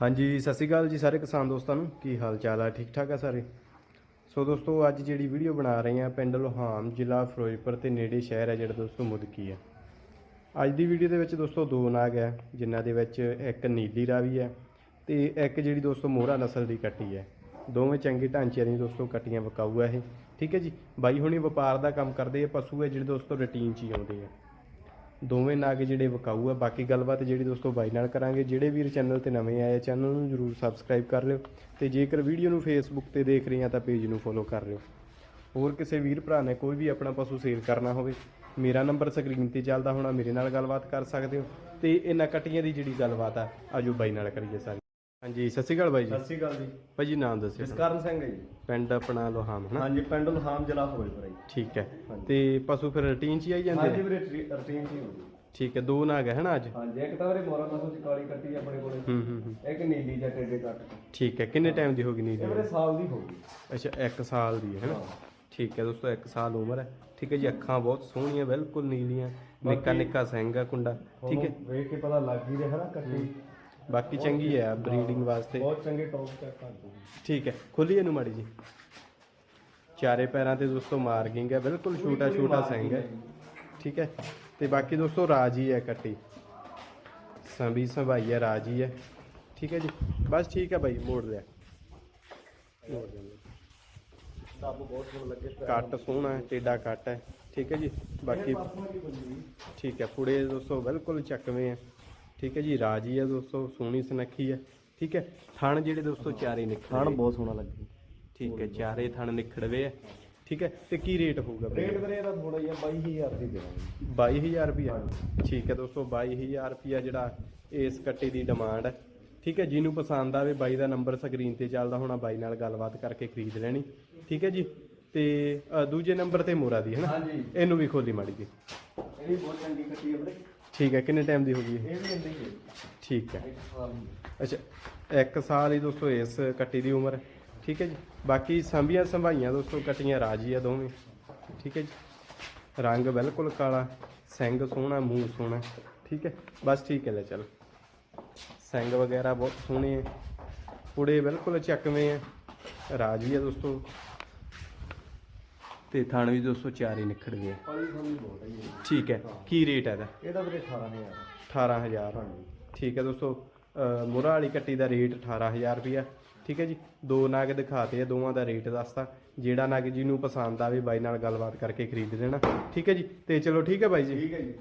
ਹਾਂਜੀ, ਸਤਿ ਸ਼੍ਰੀ ਅਕਾਲ ਜੀ ਸਾਰੇ ਕਿਸਾਨ ਦੋਸਤਾਂ ਨੂੰ। ਕੀ ਹਾਲ ਚਾਲ ਆ? ਠੀਕ ਠਾਕ ਆ ਸਾਰੇ? ਸੋ ਦੋਸਤੋ, ਅੱਜ ਜਿਹੜੀ ਵੀਡੀਓ ਬਣਾ ਰਹੇ ਆ, ਪਿੰਡ ਲੋਹਾਮ ਜ਼ਿਲ੍ਹਾ ਫਿਰੋਜ਼ਪੁਰ ਤੇ ਨੇੜੇ ਸ਼ਹਿਰ ਹੈ ਜਿਹੜਾ ਦੋਸਤੋ ਮੁਦਕੀ ਹੈ ਅੱਜ ਦੀ ਵੀਡੀਓ ਦੇ ਵਿੱਚ ਦੋਸਤੋ ਦੋ ਨਾਗ ਹੈ ਜਿਨ੍ਹਾਂ ਦੇ ਵਿੱਚ ਇੱਕ ਨੀਲੀ ਰਾਵੀ ਹੈ ਤੇ ਇੱਕ ਜਿਹੜੀ ਦੋਸਤੋ ਮੋਹਰਾ ਨਸਲ ਦੀ ਕੱਟੀ ਹੈ ਦੋਵੇਂ ਚੰਗੇ ਢਾਂਚਿਆਂ ਦੀਆਂ ਦੋਸਤੋ ਕੱਟੀਆਂ ਵਿਕਾਊ ਹੈ ਇਹ। ਠੀਕ ਹੈ ਜੀ? ਬਾਈ ਹੁਣੀ ਵਪਾਰ ਦਾ ਕੰਮ ਕਰਦੇ ਆ, ਪਸ਼ੂ ਹੈ ਜਿਹੜੇ ਦੋਸਤੋ ਰੂਟੀਨ 'ਚ ਹੀ ਆਉਂਦੇ ਆ। ਦੋਵੇਂ ਨਾਗ ਜਿਹੜੇ ਵਿਕਾਊ ਆ, ਬਾਕੀ ਗੱਲਬਾਤ ਜਿਹੜੀ ਦੋਸਤੋ ਬਾਈ ਨਾਲ ਕਰਾਂਗੇ। ਜਿਹੜੇ ਵੀਰ ਚੈਨਲ ਤੇ ਨਵੇਂ ਆਏ ਆ, ਚੈਨਲ ਨੂੰ ਜਰੂਰ ਸਬਸਕ੍ਰਾਈਬ ਕਰ ਲਿਓ ਤੇ ਜੇਕਰ ਵੀਡੀਓ ਨੂੰ ਫੇਸਬੁੱਕ ਤੇ ਦੇਖ ਰਹੇ ਆ ਤਾਂ ਪੇਜ ਨੂੰ ਫੋਲੋ ਕਰ ਲਿਓ। ਹੋਰ ਕਿਸੇ ਵੀਰ ਭਰਾ ਨੇ ਕੋਈ ਵੀ ਆਪਣਾ ਪਸ਼ੂ ਸੇਲ ਕਰਨਾ ਹੋਵੇ, ਮੇਰਾ ਨੰਬਰ ਸਕਰੀਨ ਤੇ ਚੱਲਦਾ ਹੋਣਾ, ਮੇਰੇ ਨਾਲ ਗੱਲਬਾਤ ਕਰ ਸਕਦੇ ਹੋ ਤੇ ਇਹਨਾਂ ਕਟੀਆਂ ਦੀ ਜਿਹੜੀ ਗੱਲਬਾਤ ਆ, ਆਜੋ ਬਾਈ ਨਾਲ ਕਰੀਏ ਸਾਰੀ। ਹਾਂਜੀ ਸਤਿ ਸ਼੍ਰੀ ਅਕਾਲ ਬਾਈ ਜੀ। ਸਤਿ ਸ਼੍ਰੀ ਅਕਾਲ ਜੀ। ਭਾਈ ਨਾਮ ਦੱਸਿਓ ਜਸਕਰਨ ਸਿੰਘ ਹੈ ਜੀ। ਪਿੰਡ ਆਪਣਾ ਲੋਹਾਮ ਹਨਾ? ਹਾਂਜੀ ਪਿੰਡ ਲਹਾਮ ਜ਼ਿਲ੍ਹਾ ਫਿਰੋਜ਼ਪੁਰ ਹੈ ਜੀ। ਠੀਕ ਹੈ। ਹਾਂਜੀ। ਤੇ ਪਸ਼ੂ ਫਿਰ ਰੂਟੀਨ 'ਚ ਹੀ ਆਈ ਜਾਂਦੇ ਹਾਂਜੀ ਨੇ ਵੀਰੇ ਰੁਟੀਨ ਹੀ ਹੋਊਗੀ ਠੀਕ ਹੈ ਦੋ ਨਾਗ ਹੈ ਹਨਾ ਅੱਜ? ਹਾਂਜੀ ਇੱਕ ਤਾਂ ਵੀਰੇ ਮੋਰਾ ਨਸਲ ਚ ਕਾਲੀ ਕੱਟੀ ਆਪਣੇ ਕੋਲੇ। ਹੂੰ ਹੂੰ ਹੂੰ। ਇੱਕ ਨੀਲੀ ਜਾਂ ਟੇਡੇ ਕੱਟ। ਠੀਕ ਹੈ ਕਿੰਨੇ ਟਾਈਮ ਦੀ ਹੋਗੀ ਨੀਂਦ ਇਹ ਵੀਰੇ ਸਾਲ ਦੀ ਹੋਊਗੀ ਅੱਛਾ 1 ਸਾਲ ਦੀ ਹੈ ਨਾ ਹਾਂ। ਠੀਕ ਹੈ ਦੋਸਤੋ 1 ਸਾਲ ਉਮਰ ਹੈ। ਠੀਕ ਹੈ ਜੀ ਅੱਖਾਂ ਬਹੁਤ ਸੋਹਣੀਆਂ ਬਿਲਕੁਲ ਨੀਲੀਆਂ। ਨਿੱਕਾ ਨਿੱਕਾ ਸਿੰਘ ਆ ਕੁੰਡਾ ਠੀਕ ਹੈ। ਤੁਹਾਨੂੰ ਵੇਖ ਕੇ ਪਤਾ ਲੱਗ ਹੀ ਰਿਹਾ ਨਾ ਕੱਟੀ। ਬਾਕੀ ਚੰਗੀ ਹੈ ਬਰੀਡਿੰਗ ਵਾਸਤੇ। ਬਹੁਤ ਚੰਗੇ ਟੌਪ ਚੈੱਕ ਕਰ ਦੂਗੀ ਠੀਕ ਹੈ ਖੋਲੀ ਇਹਨੂੰ ਮਾੜੀ ਜੀ ਚਾਰੇ ਪੈਰਾਂ ਤੇ ਦੋਸਤੋ ਮਾਰਕਿੰਗ ਹੈ ਬਿਲਕੁਲ ਛੋਟਾ ਛੋਟਾ ਸਿੰਘ ਹੈ। ਠੀਕ ਹੈ ਤੇ ਬਾਕੀ ਦੋਸਤੋ ਰਾਜੀ ਹੈ ਕੱਟੀ ਸੰਭੀ ਸੰਭਾਈ ਹੈ ਰਾਜੀ ਹੈ ਠੀਕ ਹੈ ਜੀ ਬਸ ਠੀਕ ਹੈ ਬਾਈ ਮੋੜ ਲਿਆ। ਮੋੜ ਦਿੰਦੇ ਸਭ ਬਹੁਤ ਸੋਹਣਾ ਲੱਗੇ ਕੱਟ ਸੋਹਣਾ ਹੈ ਟੇਡਾ ਕੱਟ ਹੈ। ਠੀਕ ਹੈ ਜੀ ਬਾਕੀ ਠੀਕ ਹੈ ਪੁੜੇ ਦੋਸਤੋ ਬਿਲਕੁਲ ਚੱਕਵੇਂ ਹੈ। ਠੀਕ ਹੈ ਜੀ ਰਾਜੀ ਹੈ ਦੋਸਤੋ ਸੋਹਣੀ ਸੁਨੱਖੀ ਹੈ ਠੀਕ ਹੈ। ਥਣ ਜਿਹੜੇ ਦੋਸਤੋ ਚਾਰੇ ਨਿਕਲੇ ਖਾਣ ਬਹੁਤ ਸੋਹਣਾ ਲੱਗੇ ਠੀਕ ਹੈ ਚਾਰੇ ਥਣ ਨਿਖੜਵੇ ਹੈ ਠੀਕ ਹੈ। ਤੇ ਕੀ ਰੇਟ ਹੋਊਗਾ? ਰੇਟ ਵੀਰੇ ਇਹਦਾ ਥੋੜਾ ਜਿਹਾ 22000 ਦੀ ਦੇਵਾਂਗੇ 22000 ਰੁਪਿਆ ਠੀਕ ਹੈ ਦੋਸਤੋ 22000 ਰੁਪਿਆ ਜਿਹੜਾ ਇਸ ਕੱਟੀ ਦੀ ਡਿਮਾਂਡ ਹੈ ਠੀਕ ਹੈ। ਜਿਹਨੂੰ ਪਸੰਦ ਆਵੇ ਬਾਈ ਦਾ ਨੰਬਰ ਸਕਰੀਨ ਤੇ ਚੱਲਦਾ ਹੋਣਾ ਬਾਈ ਨਾਲ ਗੱਲਬਾਤ ਕਰਕੇ ਖਰੀਦ ਲੈਣੀ ਠੀਕ ਹੈ ਜੀ। ਤੇ ਦੂਜੇ ਨੰਬਰ ਤੇ ਮੋਰਾ ਦੀ ਹੈ ਨਾ? ਇਹਨੂੰ ਵੀ ਖੋਲੀ ਮਾੜੀ ਜੀ ਇਹ ਵੀ ਬਹੁਤ ਚੰਗੀ ਕੱਟੀ ਹੈ ਵੀਰੇ। ਠੀਕ ਹੈ ਕਿੰਨੇ ਟਾਈਮ ਦੀ ਹੋ ਗਈ ਇਹ? ਇਹ ਵੀ ਇੰਨੀ ਹੀ ਹੈ। ਠੀਕ ਹੈ। ਇੱਕ ਸਾਲ ਦੀ। ਅੱਛਾ ਇੱਕ ਸਾਲ ਹੀ ਦੋਸਤੋ ਇਸ ਕੱਟੀ ਦੀ ਉਮਰ ਹੈ। ਠੀਕ ਹੈ ਜੀ। ਬਾਕੀ ਸੰਭੀਆਂ ਸੰਭਾਈਆਂ ਦੋਸਤੋ ਕੱਟੀਆਂ ਰਾਜੀ ਆ ਦੋਵੇਂ। ਠੀਕ ਹੈ ਜੀ। ਰੰਗ ਬਿਲਕੁਲ ਕਾਲਾ ਸਿੰਘ ਸੋਹਣਾ ਮੂੰਹ ਸੋਹਣਾ। ਠੀਕ ਹੈ। ਬਸ ਠੀਕ ਹੈ ਲੈ ਚੱਲ। ਸਿੰਘ ਵਗੈਰਾ ਬਹੁਤ ਸੋਹਣੇ ਹੈ ਪੁੜੇ ਬਿਲਕੁਲ ਚੱਕਵੇਂ ਹੈ ਰਾਜੀ ਆ ਦੋਸਤੋ। ਤੇ ਥਣ ਵੀ ਦੋਸਤੋ ਚਾਰ ਹੀ ਬਹੁਤ ਹੈ ਜੀ। ਠੀਕ ਹੈ। ਕੀ ਰੇਟ ਹੈ ਇਹਦਾ? ਇਹਦਾ ਵੀਰੇ 18000 18000 ਹਾਂਜੀ। ਠੀਕ ਹੈ ਦੋਸਤੋ ਮੁਰਾ ਵਾਲੀ ਕੱਟੀ ਦਾ ਰੇਟ 18000 ਰੁਪਿਆ ਠੀਕ ਹੈ ਜੀ। ਦੋ ਨਗ ਦਿਖਾਤੇ ਆ ਦੋਵਾਂ ਦਾ ਰੇਟ ਦੱਸਤਾ। ਜਿਹੜਾ ਨਗ ਜਿਹਨੂੰ ਪਸੰਦ ਆਵੇ ਬਾਈ ਨਾਲ ਗੱਲਬਾਤ ਕਰਕੇ ਖਰੀਦ ਲੈਣਾ। ਠੀਕ ਹੈ ਜੀ। ਤੇ ਚਲੋ ਠੀਕ ਹੈ ਬਾਈ ਜੀ। ਠੀਕ ਹੈ ਜੀ।